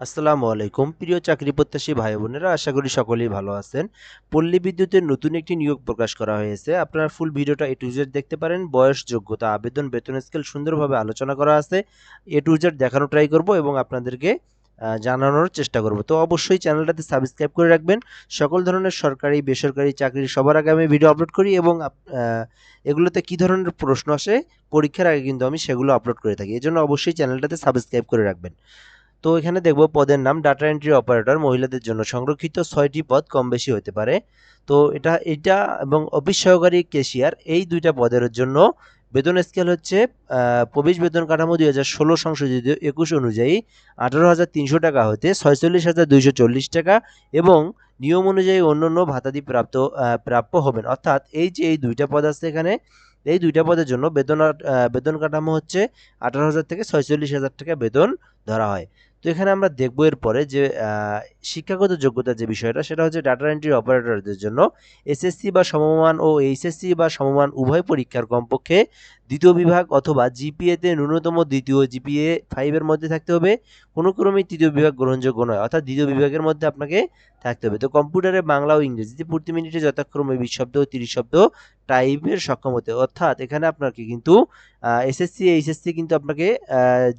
আসসালামু আলাইকুম। প্রিয় চাকরি প্রত্যাশী ভাই বোনেরা, আশা করি সকলেই ভালো আছেন। পল্লী বিদ্যুতের নতুন একটি নিয়োগ প্রকাশ করা হয়েছে। আপনারা ফুল ভিডিওটা এ টু জেড দেখতে পারেন। বয়স, যোগ্যতা, আবেদন, বেতন স্কেল সুন্দরভাবে আলোচনা করা আছে। এ টু জেড দেখানো ট্রাই করব এবং আপনাদেরকে জানানোর চেষ্টা করব। তো অবশ্যই চ্যানেলটাতে সাবস্ক্রাইব করে রাখবেন। সকল ধরনের সরকারি, বেসরকারি চাকরির সবার আগে আমি ভিডিও আপলোড করি এবং এগুলোতে কি ধরনের প্রশ্ন আসে, পরীক্ষার আগে কিন্তু আমি সেগুলো আপলোড করে থাকি। এজন্য অবশ্যই চ্যানেলটাতে সাবস্ক্রাইব করে রাখবেন। তো এখানে দেখব পদের নাম ডাটা এন্ট্রি অপারেটর মহিলাদের জন্য সংরক্ষিত ছয়টি পদ কম বেশি হতে পারে। তো এটা এটা এবং অফিস সহকারী কেশিয়ার, এই দুইটা পদের জন্য বেতন স্কেল হচ্ছে প্রবেশ বেতন কাঠামো দুই হাজার ষোলো সংশোধিত একুশ অনুযায়ী আঠারো হাজার তিনশো টাকা হতে ছয়চল্লিশ হাজার দুইশো চল্লিশ টাকা এবং নিয়ম অনুযায়ী অন্যান্য ভাতাদি প্রাপ্ত প্রাপ্য হবেন। অর্থাৎ এই যে এই দুইটা পদ আছে এখানে, এই দুইটা পদের জন্য বেতন বেতন কাঠামো হচ্ছে আঠারো হাজার থেকে ছয়চল্লিশ হাজার টাকা বেতন ধরা হয়। তো এখানে আমরা দেখব এরপরে যে শিক্ষাগত যোগ্যতা যে বিষয়টা, সেটা হচ্ছে ডাটা এন্ট্রি অপারেটরদের জন্য এসএসসি বা সমমান ও এইচএসসি বা সমমান উভয় পরীক্ষার কমপক্ষে দ্বিতীয় বিভাগ অথবা জিপিএতে ন্যূনতম দ্বিতীয় জিপিএ ফাইভের মধ্যে থাকতে হবে। কোনো ক্রমেই তৃতীয় বিভাগ গ্রহণযোগ্য নয়, অর্থাৎ দ্বিতীয় বিভাগের মধ্যে আপনাকে থাকতে হবে। তো কম্পিউটারে বাংলা ও ইংরেজিতে প্রতি মিনিটে যথাক্রমে বিশ শব্দ ও তিরিশ শব্দ টাইপের সক্ষম হতে অর্থাৎ এখানে আপনাকে কিন্তু এসএসসি এইচএসসি কিন্তু আপনাকে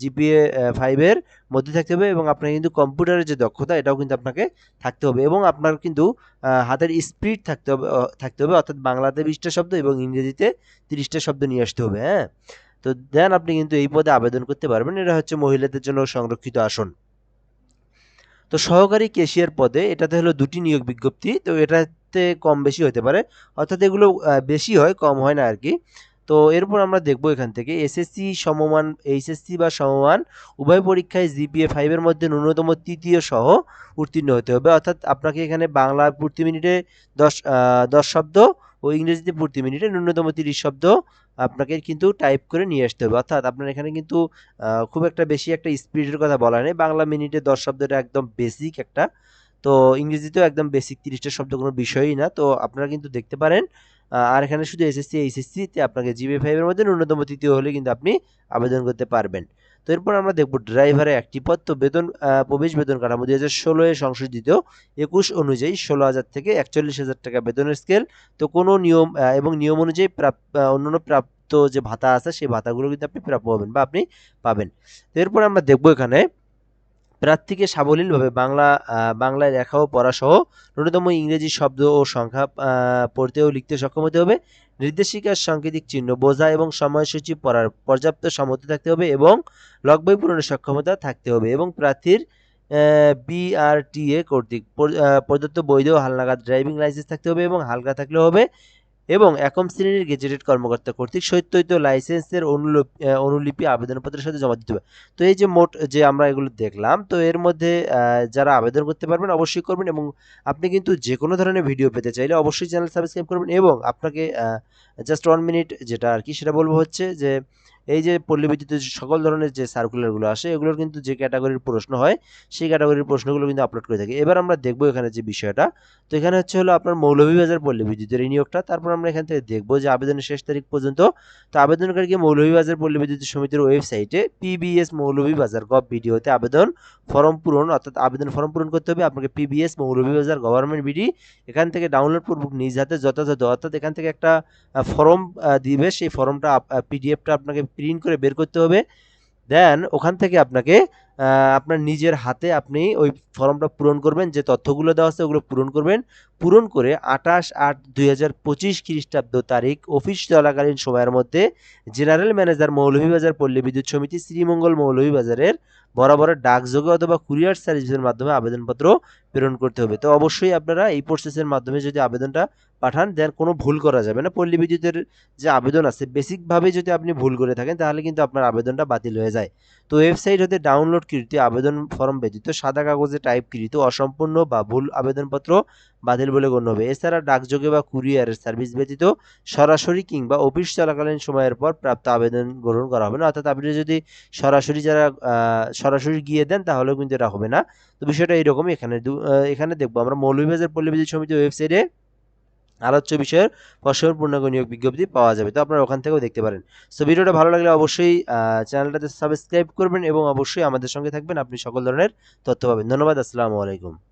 জিপিএ ফাইভের মধ্যে থাকতে হবে এবং আপনার কিন্তু কম্পিউটারের যে দক্ষতা এটাও কিন্তু আপনাকে থাকতে হবে এবং আপনার কিন্তু হাতের স্পিড থাকতে হবে থাকতে হবে। অর্থাৎ বাংলাতে বিশটা শব্দ এবং ইংরেজিতে তিরিশটা শব্দ নিয়ে আসতে হবে। হ্যাঁ? তো দেন আপনি কিন্তু এই পদে আবেদন করতে পারবেন। এটা হচ্ছে মহিলাদের জন্য সংরক্ষিত আসন। তো সহকারী কেশিয়ার পদে এটাতে হলো দুটি নিয়োগ বিজ্ঞপ্তি। তো এটাতে কম বেশি হতে পারে। অর্থাৎ এগুলো বেশি হয়, কম হয় না আর কি তো এরপর আমরা দেখব এখান থেকে এসএসসি সমমান এইচএসসি বা সমমান উভয় পরীক্ষায় জিপিএ ফাইভের মধ্যে ন্যূনতম তৃতীয় সহ উত্তীর্ণ হতে হবে। অর্থাৎ আপনাকে এখানে বাংলা প্রতি মিনিটে দশ দশ শব্দ ও ইংরেজিতে প্রতি মিনিটে ন্যূনতম তিরিশ শব্দ আপনাকে কিন্তু টাইপ করে নিয়ে আসতে হবে। অর্থাৎ আপনার এখানে কিন্তু খুব একটা বেশি একটা স্পিডের কথা বলা নেই। বাংলা মিনিটে দশ শব্দটা একদম বেসিক একটা। তো ইংরেজিতেও একদম বেসিক তিরিশটা শব্দ কোনো বিষয়ই না। তো আপনারা কিন্তু দেখতে পারেন আর এখানে শুধু এসএসসি এইচএসসি তে আপনাকে জিবি ফাইভের মধ্যে ন্যূনতম তৃতীয় হলে কিন্তু আপনি আবেদন করতে পারবেন। তো এরপর আমরা দেখব ড্রাইভারের একটি পদ তো বেতন প্রবেশ বেতন কাঠামো দুই হাজার ষোলো এ সংশোধিত। একুশ অনুযায়ী ষোলো হাজার থেকে একচল্লিশ হাজার টাকা বেতনের স্কেল তো কোনো নিয়ম এবং নিয়ম অনুযায়ী প্রাপ্ত অন্যান্য প্রাপ্ত যে ভাতা আছে, সেই ভাতাগুলো কিন্তু আপনি প্রাপ্য হবেন বা আপনি পাবেন। তো এরপর আমরা দেখব এখানে প্রার্থীকে সাবলীলভাবে বাংলা বাংলায় লেখা ও পড়া সহ ন্যূনতম ইংরেজি শব্দ ও সংখ্যা পড়তে ও লিখতে সক্ষম হতে হবে। নির্দেশিকার সাংকেতিক চিহ্ন, বোঝা এবং সময়সূচি পড়ার পর্যাপ্ত সামর্থ্য থাকতে হবে এবং লগ বই পূরণের সক্ষমতা থাকতে হবে এবং প্রার্থীর বিআরটিএ কর্তৃক প্রদত্ত বৈধ হালনাগাদ ড্রাইভিং লাইসেন্স থাকতে হবে এবং হালকা থাকলে হবে। এবং একম শ্রেণির গেজেটেড কর্মকর্তা কর্তৃক সত্যায়িত লাইসেন্সের অনুলিপি অনুলিপি আবেদনপত্রের সাথে জমা দিতে হবে। তো এই যে মোট যে আমরা এগুলো দেখলাম, তো এর মধ্যে যারা আবেদন করতে পারবেন অবশ্যই করবেন এবং আপনি কিন্তু যে কোনো ধরনের ভিডিও পেতে চাইলে অবশ্যই চ্যানেল সাবস্ক্রাইব করবেন এবং আপনাকে জাস্ট ওয়ান মিনিট যেটা আর কি সেটা বলব হচ্ছে যে এই যে পল্লী বিদ্যুতের সকল ধরনের যে সার্কুলারগুলো আসে, এগুলোর কিন্তু যে ক্যাটাগরির প্রশ্ন হয়, সেই ক্যাটাগরির প্রশ্নগুলো কিন্তু আপলোড করে থাকি। এবার আমরা দেখব এখানে যে বিষয়টা। তো এখানে হচ্ছে হলো আপনার মৌলভীবাজার পল্লী বিদ্যুতের নিয়োগটা। তারপর আমরা এখান থেকে দেখব যে আবেদনের শেষ তারিখ পর্যন্ত। তো আবেদনকারীকে মৌলভীবাজার পল্লী বিদ্যুৎ সমিতির ওয়েবসাইটে পিবিএস মৌলভীবাজার গভ ভিডিওতে আবেদন ফর্ম পূরণ, অর্থাৎ আবেদন ফর্ম পূরণ করতে হবে। আপনাকে পিবিএস মৌলভীবাজার গভর্নমেন্ট বিডি এখান থেকে ডাউনলোড পূর্বক নিজ হাতে যথাযথ, অর্থাৎ এখান থেকে একটা ফর্ম দিবে। সেই ফর্মটা পিডিএফটা আপনাকে প্রিন্ট করে বের করতে হবে। দেন ওখান থেকে আপনাকে আপনার নিজের হাতে আপনি ওই ফর্মটা পূরণ করবেন, যে তথ্যগুলো দেওয়া আছে ওগুলো পূরণ করবেন। পূরণ করে আঠাশ আট দুই হাজার পঁচিশ খ্রিস্টাব্দ তারিখ অফিস চলাকালীন সময়ের মধ্যে জেনারেল ম্যানেজার মৌলভীবাজার পল্লী বিদ্যুৎ সমিতি শ্রীমঙ্গল মৌলভীবাজারের বরাবর ডাকযোগে অথবা কুরিয়ার সার্ভিসের মাধ্যমে আবেদনপত্র প্রেরণ করতে হবে। তো অবশ্যই আপনারা এই প্রসেসের মাধ্যমে যদি আবেদনটা পাঠান, দেন কোনো ভুল করা যাবে না। পল্লী বিদ্যুতের যে আবেদন আছে বেসিকভাবে যদি আপনি ভুল করে থাকেন, তাহলে কিন্তু আপনার আবেদনটা বাতিল হয়ে যায়। তো ওয়েবসাইট হতে ডাউনলোডকৃত আবেদন ফর্ম ব্যতীত সাদা কাগজে টাইপকৃত অসম্পূর্ণ বা ভুল আবেদনপত্র বাতিল বলে গণ্য হবে। এছাড়া ডাকযোগে বা কুরিয়ারের সার্ভিস ব্যতীত সরাসরি কিংবা অফিস চলাকালীন সময়ের পর প্রাপ্ত আবেদন গ্রহণ করা হবে না। অর্থাৎ আপনি যদি সরাসরি যারা সরাসরি গিয়ে দেন তাহলেও কিন্তু এটা হবে না। তো বিষয়টা এইরকমই এখানে এখানে দেখব। আমরা মৌলভীবাজার পল্লী বিদ্যুৎ সমিতি ওয়েবসাইটে আলোচ্য বিষয়ের পশ্চিম পূর্ণাঙ্গ নিয়োগ বিজ্ঞপ্তি পাওয়া যাবে। তো আপনারা ওখান থেকেও দেখতে পারেন। সো ভিডিওটা ভালো লাগলে অবশ্যই চ্যানেলটাতে সাবস্ক্রাইব করবেন এবং অবশ্যই আমাদের সঙ্গে থাকবেন। আপনি সকল ধরনের তথ্য পাবেন। ধন্যবাদ। আসসালামু আলাইকুম।